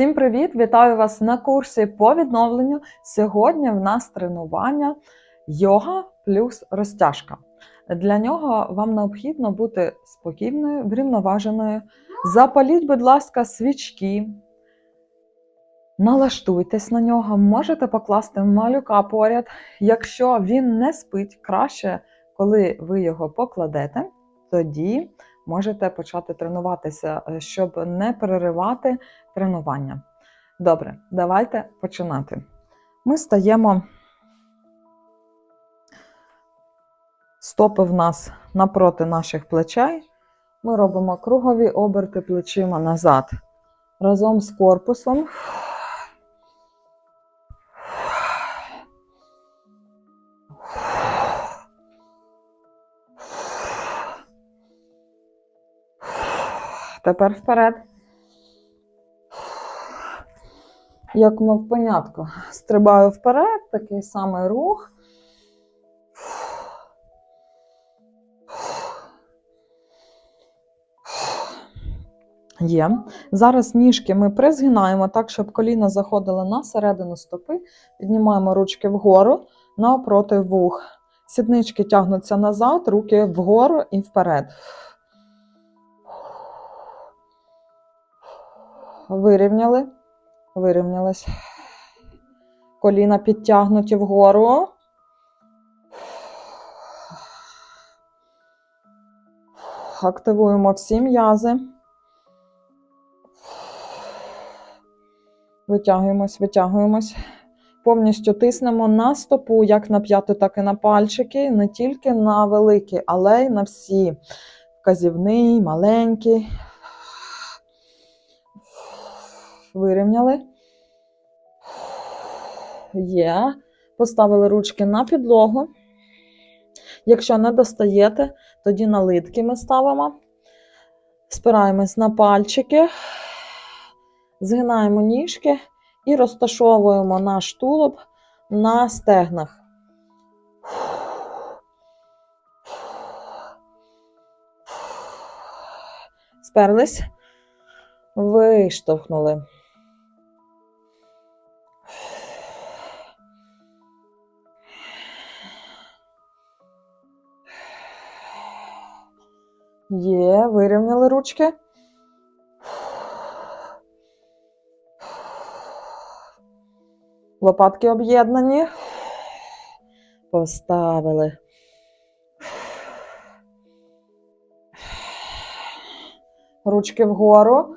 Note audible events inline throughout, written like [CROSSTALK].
Всім привіт! Вітаю вас на курсі по відновленню. Сьогодні в нас тренування йога плюс розтяжка. Для нього вам необхідно бути спокійною, врівноваженою. Запаліть, будь ласка, свічки. Налаштуйтесь на нього, можете покласти малюка поряд. Якщо він не спить, краще, коли ви його покладете, тоді можете почати тренуватися, е, щоб не переривати тренування. Добре, давайте починати. Ми стаємо. Стопи в нас напроти наших плечей. Ми робимо кругові оберти плечима назад разом з корпусом. Тепер вперед. Як мовпенятко. Стрибаю вперед, такий самий рух. Є. Зараз ніжки ми призгинаємо так, щоб коліна заходили на середину стопи. Піднімаємо ручки вгору навпроти вух. Сіднички тягнуться назад, руки вгору і вперед. Вирівняли. Вирівнялись. Коліна підтягнуті вгору. Активуємо всі м'язи. Витягуємось, витягуємось. Повністю тиснемо на стопу, як на п'яту, так і на пальчики. Не тільки на великі, але й на всі. Вказівний, маленький. Вирівняли. Є. Поставили ручки на підлогу. Якщо не достаєте, тоді на литки ми ставимо. Спираємось на пальчики, згинаємо ніжки і розташовуємо наш тулуб на стегнах. Сперлись, виштовхнули. Є, вирівняли ручки. Лопатки об'єднані. Поставили. Ручки вгору.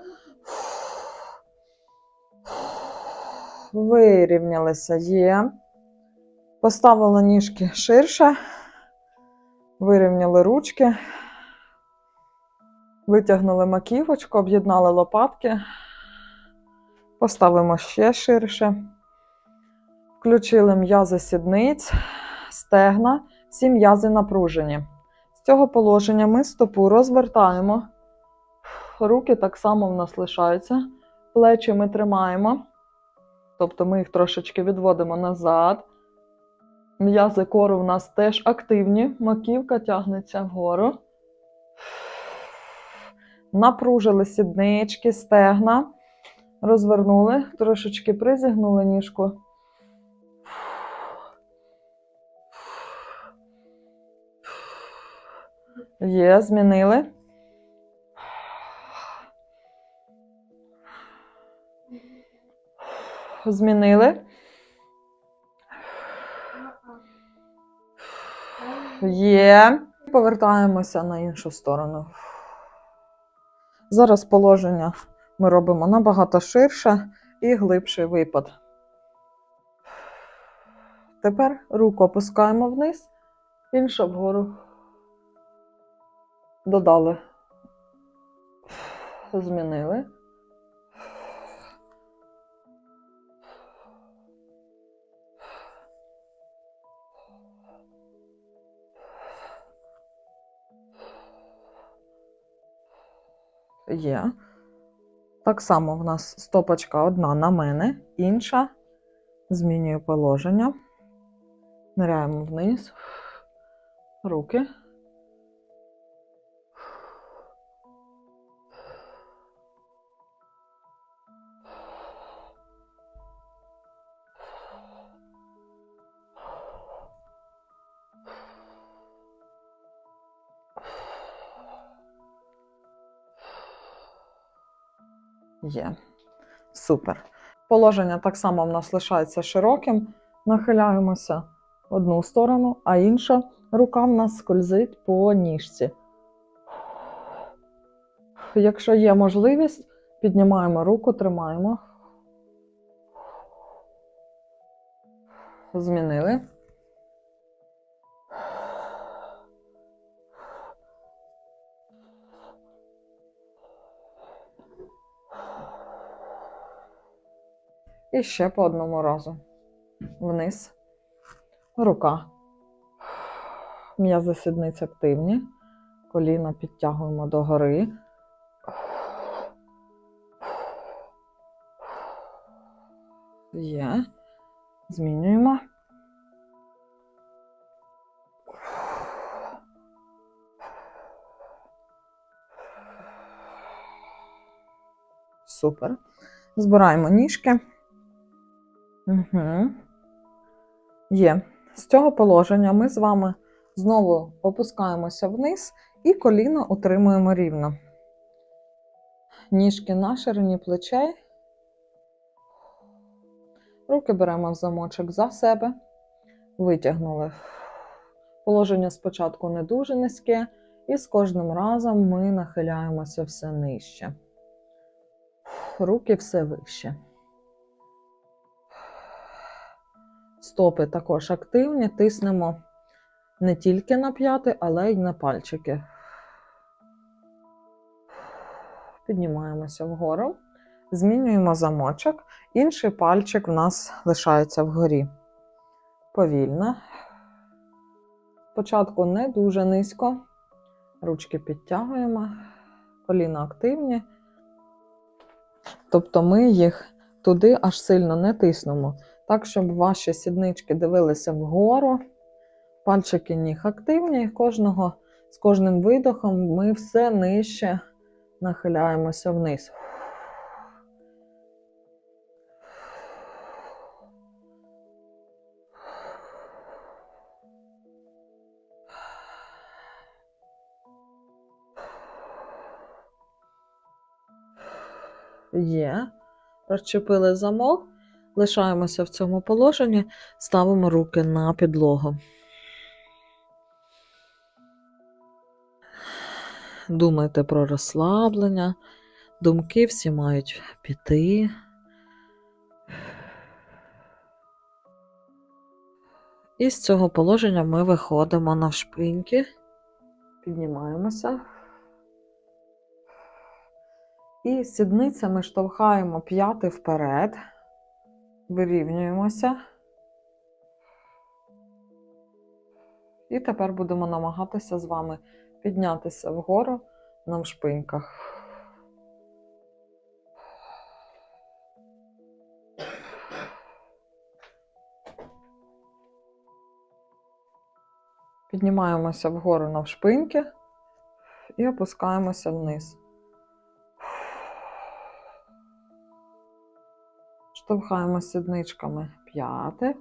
Вирівнялися є. Поставили ніжки ширше. Вирівняли ручки. Витягнули маківочку, об'єднали лопатки. Поставимо ще ширше. Включили м'язи сідниць, стегна, всі м'язи напружені. З цього положення ми стопу розвертаємо. Руки так само в нас лишаються. Плечі ми тримаємо. Тобто ми їх трошечки відводимо назад. М'язи кору в нас теж активні. Маківка тягнеться вгору. Напружили сіднички, стегна. Розвернули, трошечки призігнули ніжку. Є, змінили. Змінили. Є. Повертаємося на іншу сторону. Зараз положення ми робимо набагато ширше і глибший випад. Тепер руку опускаємо вниз, інша вгору. Додали. Змінили. Є. Так само в нас стопочка одна на мене, інша. Змінюю положення. Ниряємо вниз. Руки. Є. Супер. Положення так само в нас лишається широким. Нахиляємося в одну сторону, а інша рука в нас скользить по ніжці. Якщо є можливість, піднімаємо руку, тримаємо. Змінили. І ще по одному разу. Вниз. Рука. М'язи сідниць активні. Коліна підтягуємо догори. Є. Змінюємо. Супер. Збираємо ніжки. Угу. Є. З цього положення ми з вами знову опускаємося вниз і коліна утримуємо рівно. Ніжки на ширині плечей. Руки беремо в замочок за себе. Витягнули. Положення спочатку не дуже низьке, і з кожним разом ми нахиляємося все нижче. Руки все вище. Стопи також активні, тиснемо не тільки на п'яти, але й на пальчики. Піднімаємося вгору, змінюємо замочок, інший пальчик в нас лишається вгорі. Повільно. Спочатку не дуже низько, ручки підтягуємо, коліна активні. Тобто ми їх туди аж сильно не тиснемо. Так, щоб ваші сіднички дивилися вгору, пальчики ніг активні, кожного, з кожним видохом ми все нижче нахиляємося вниз. Є. Розчепили замок. Лишаємося в цьому положенні, ставимо руки на підлогу. Думайте про розслаблення. Думки всі мають піти. І з цього положення ми виходимо на шпиньки, піднімаємося. І сідницями штовхаємо п'яти вперед. Вирівнюємося. І тепер будемо намагатися з вами піднятися вгору на вшпиньках. Піднімаємося вгору на вшпиньки і опускаємося вниз. Штовхаємо сідничками п'яти.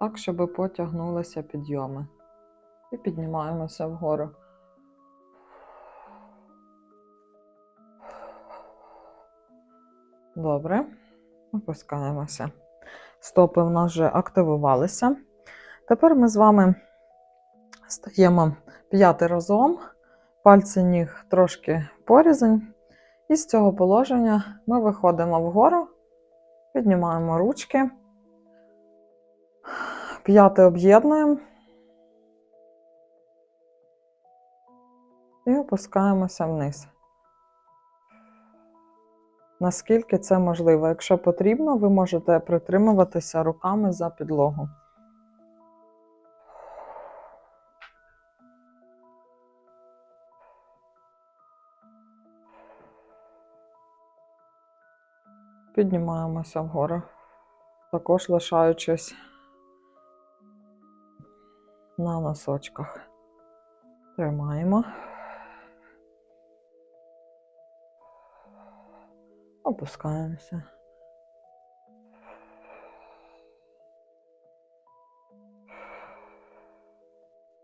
Так, щоб потягнулися підйоми. І піднімаємося вгору. Добре. Опускаємося. Стопи в нас вже активувалися. Тепер ми з вами стаємо п'яти разом, пальці ніг трошки порізень. І з цього положення ми виходимо вгору, піднімаємо ручки, п'яти об'єднуємо і опускаємося вниз. Наскільки це можливо. Якщо потрібно, ви можете притримуватися руками за підлогу. Піднімаємося вгору, також лишаючись на носочках. Тримаємо. Опускаємося.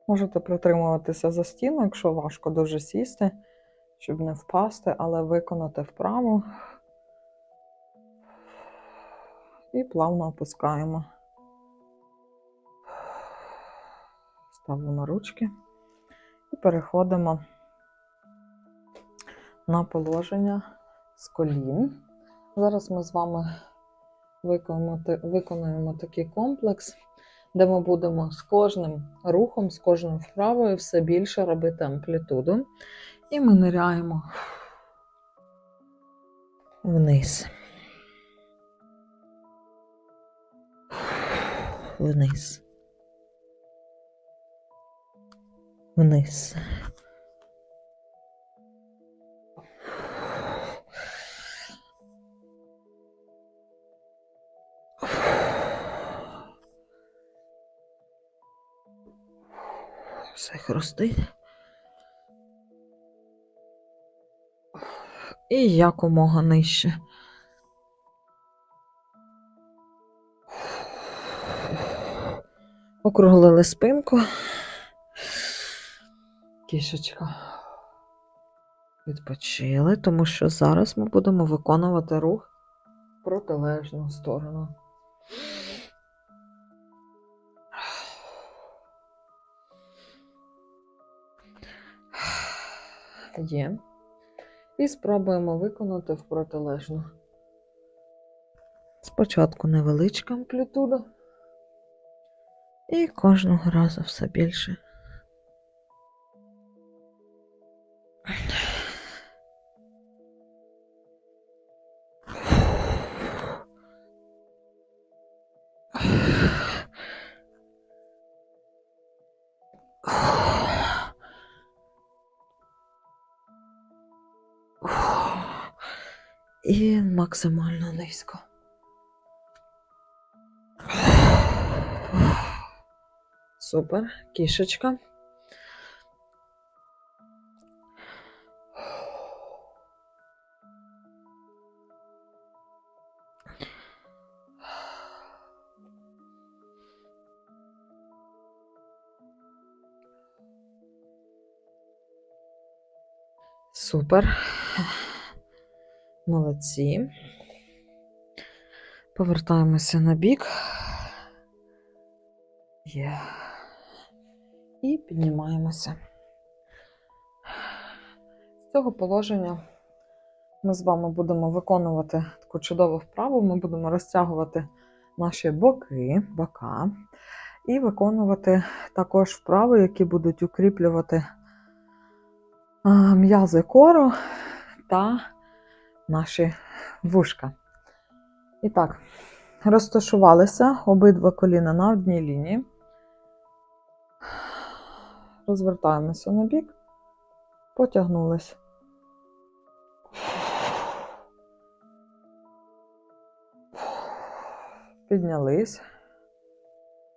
Можете притримуватися за стіну, якщо важко дуже сісти, щоб не впасти, але виконати вправу. І плавно опускаємо. Ставимо ручки і переходимо на положення з колін. Зараз ми з вами виконуємо, такий комплекс, де ми будемо з кожним рухом, з кожною вправою все більше робити амплітуду. І ми ниряємо вниз. Вниз. Вниз. Все хрустить. І якомога нижче. Округлили спинку. Кішечка. Відпочили, тому що зараз ми будемо виконувати рух в протилежну сторону. Є. І спробуємо виконати в протилежну. Спочатку невеличка амплітуда. І кожного разу все більше. І максимально низько. Супер, кішечка. Супер. Молодці. Повертаємося на бік. Є. І піднімаємося. З цього положення ми з вами будемо виконувати таку чудову вправу. Ми будемо розтягувати наші боки, бока, і виконувати також вправи, які будуть укріплювати м'язи кору та наші вушка. І так, розташувалися обидва коліна на одній лінії. Розвертаємося на бік, потягнулись. Піднялись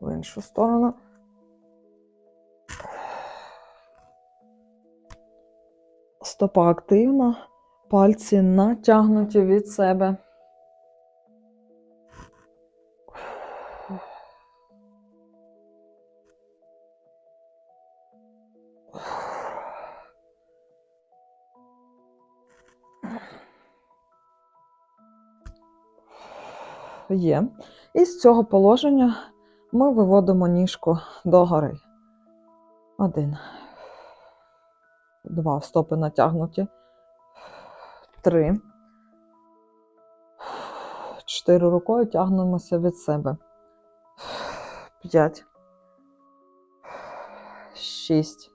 в іншу сторону. Стопа активна, пальці натягнуті від себе. Є. І з цього положення ми виводимо ніжку догори. Один. Два стопи натягнуті. Три. Чотири рукою тягнемося від себе. П'ять. Шість.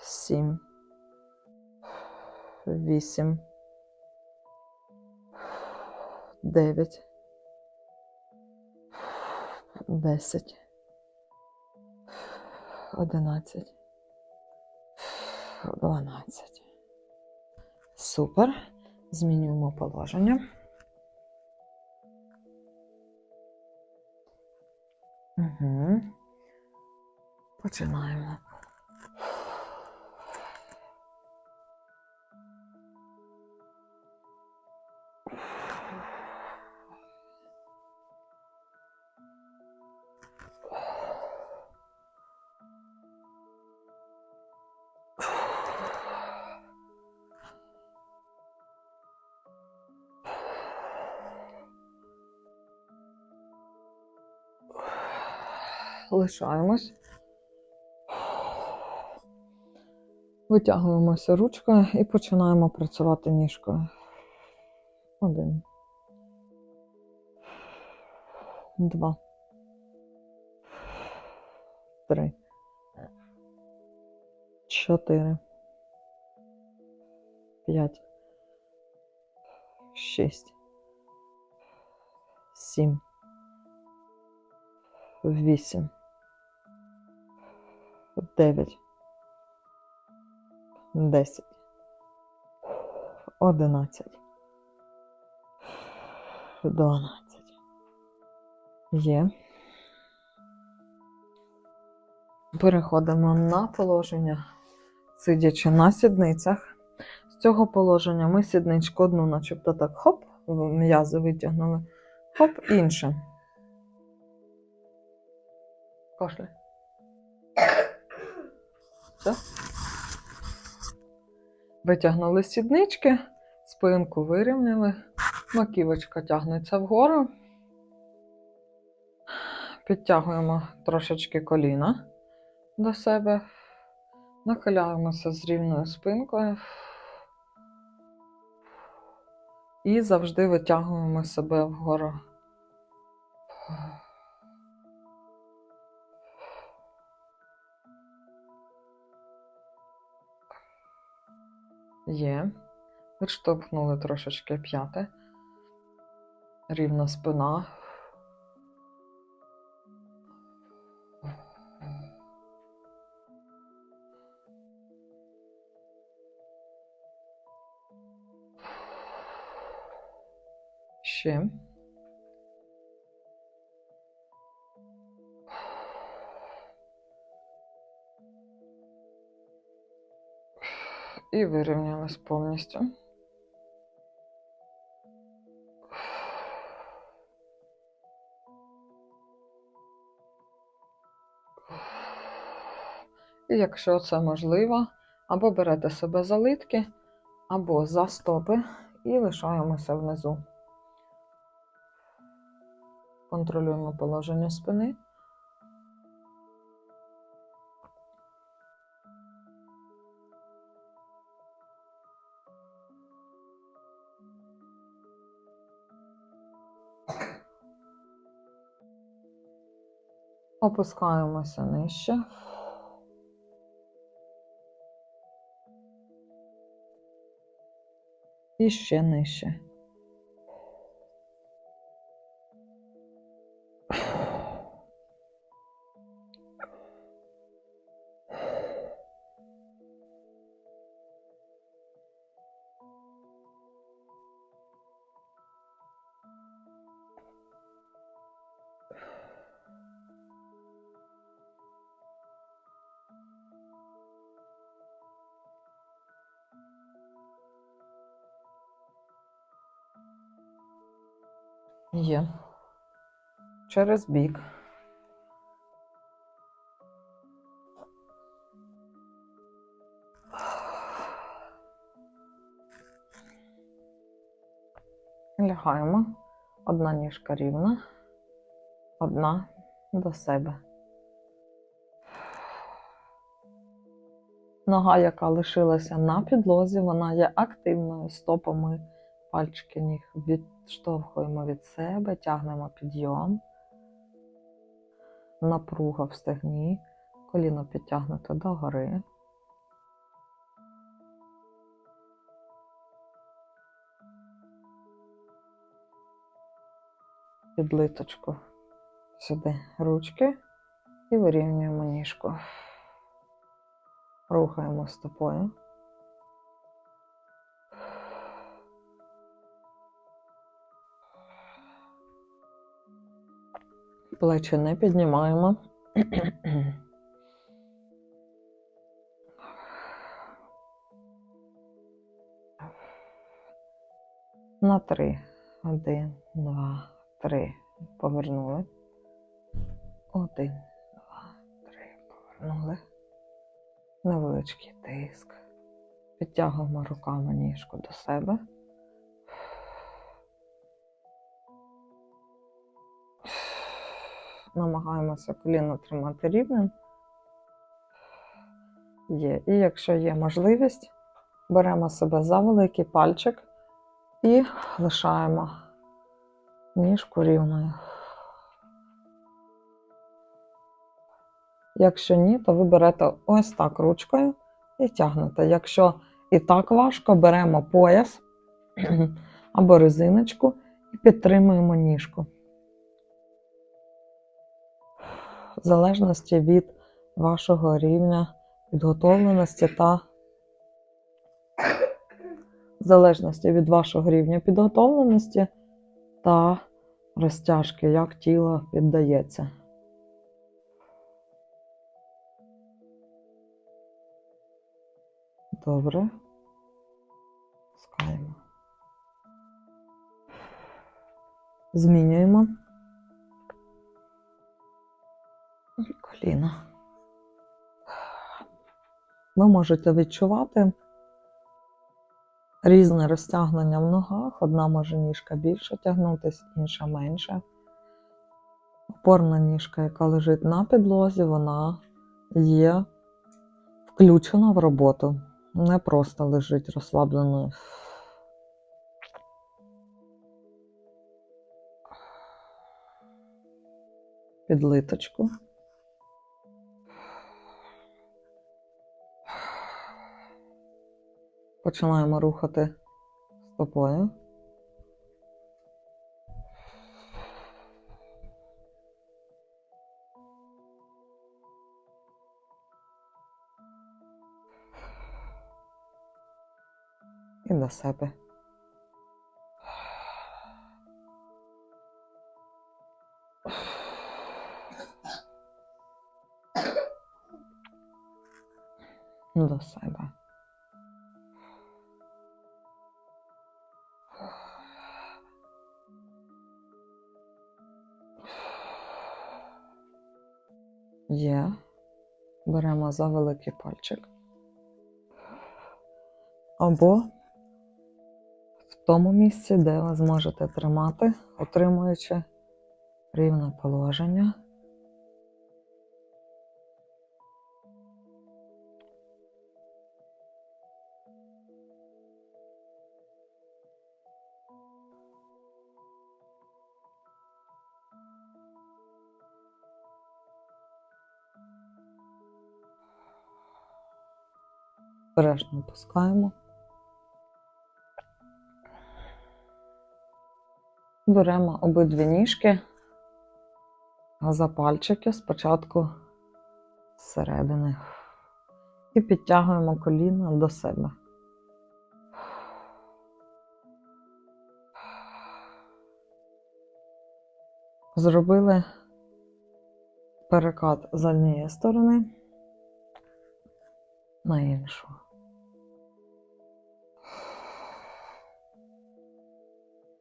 Сім. Вісім. Дев'ять. Десять. Одинадцять. Дванадцять. Супер. Змінюємо положення. Угу. Починаємо. Лишаємось. Витягуємося ручкою і починаємо працювати ніжкою. Один. Два. Три. Чотири. П'ять. Шість. Сім. Вісім. Дев'ять. Десять. Одинадцять. Дванадцять. Є. Переходимо на положення, сидячи на сідницях. З цього положення ми сідничку одну, начебто так, хоп, м'язи витягнули, хоп, інше. Кашля. Все. Витягнули сіднички, спинку вирівняли, маківочка тягнеться вгору. Підтягуємо трошечки коліна до себе, нахиляємося з рівною спинкою і завжди витягуємо себе вгору. Є. Відштовхнули трошечки п'яти. Рівна спина. Ще. І вирівнялись повністю. І якщо це можливо, або берете себе за литки, або за стопи і лишаємося внизу. Контролюємо положення спини. Опускаємося нижче. І ще нижче. Є. Через бік. Лягаємо. Одна ніжка рівна, одна до себе. Нога, яка лишилася на підлозі, вона є активною стопами пальчики ніг відштовхуємо від себе, тягнемо підйом, напруга в стегні, коліно підтягнуто догори. Під литочку сюди ручки і вирівнюємо ніжку. Рухаємо стопою. Плечі не піднімаємо. На три. Один, два, три. Повернули. Один, два, три. Повернули. Невеличкий тиск. Підтягуємо руками ніжку до себе. Намагаємося коліно тримати рівним. Є. І якщо є можливість, беремо себе за великий пальчик і лишаємо ніжку рівною. Якщо ні, то ви берете ось так ручкою і тягнете. Якщо і так важко, беремо пояс [CLEARS THROAT] або резиночку і підтримуємо ніжку. В залежності від вашого рівня підготовленості та в залежності від вашого рівня підготовленості та розтяжки, як тіло піддається. Добре. Пускаємо. Змінюємо. Ви можете відчувати різне розтягнення в ногах. Одна може ніжка більше тягнутися, інша менше. Опорна ніжка, яка лежить на підлозі, вона є включена в роботу. Не просто лежить розслабленою. Підлиточку. Починаємо рухати стопою. І до себе. До себе. Є. Беремо за великий пальчик. Або в тому місці, де ви зможете тримати, отримуючи рівне положення. Бережно опускаємо. Беремо обидві ніжки за пальчики спочатку зсередини і підтягуємо коліна до себе. Зробили перекат з однієї сторони на іншу.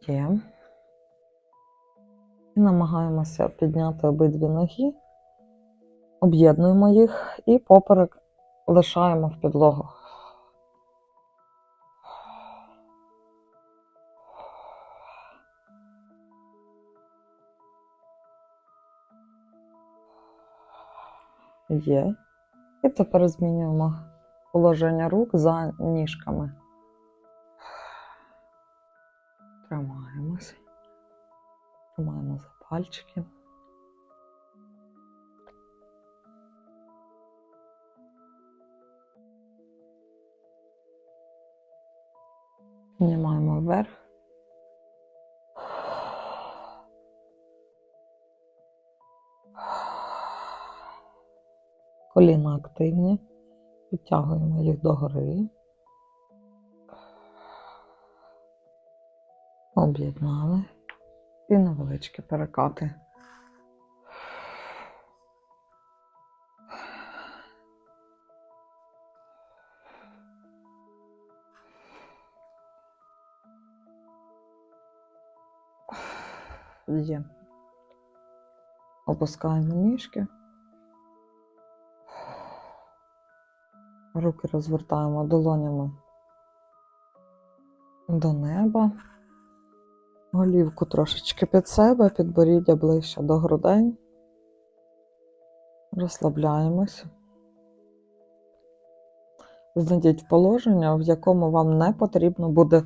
Є. І намагаємося підняти обидві ноги, об'єднуємо їх і поперек лишаємо в підлогу. Є. І тепер змінюємо положення рук за ніжками. Тримаємось. Тримаємо за пальчики. Піднімаємо вверх. Коліна активні. Підтягуємо їх догори. Об'єднали. І невеличкі перекати. Є. Опускаємо ніжки. Руки розвертаємо долонями до неба. Голівку трошечки під себе, підборіддя ближче до грудей. Розслабляємось. Знайдіть положення, в якому вам не потрібно буде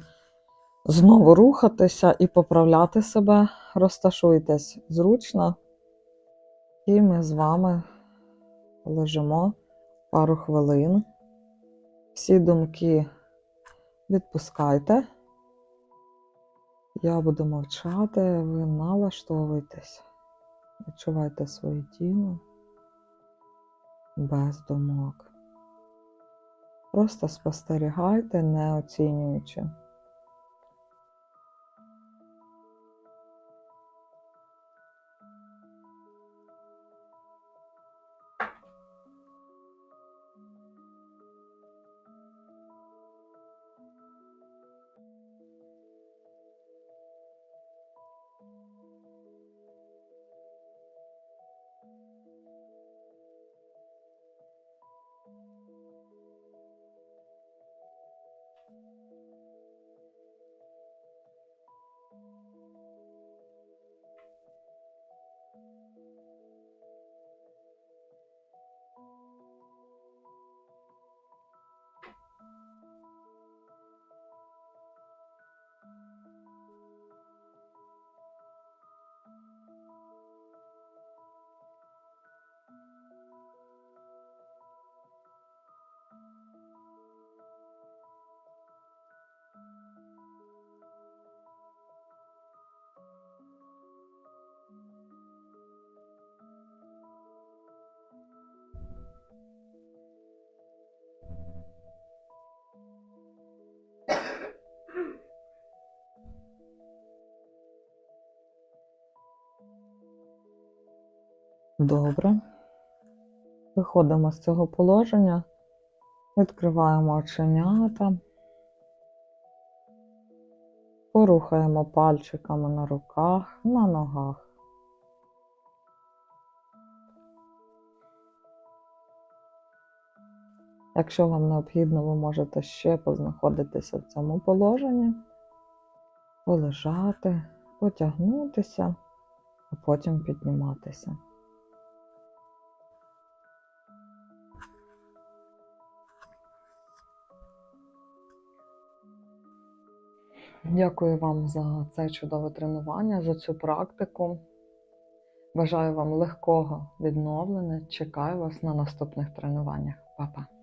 знову рухатися і поправляти себе. Розташуйтесь зручно, і ми з вами лежимо пару хвилин. Всі думки відпускайте. Я буду мовчати, ви налаштовуйтесь. Відчувайте своє тіло без думок. Просто спостерігайте, не оцінюючи. Добре. Виходимо з цього положення, відкриваємо оченята, порухаємо пальчиками на руках, на ногах. Якщо вам необхідно, ви можете ще познаходитися в цьому положенні, полежати, потягнутися, а потім підніматися. Дякую вам за це чудове тренування, за цю практику. Бажаю вам легкого відновлення. Чекаю вас на наступних тренуваннях. Па-па!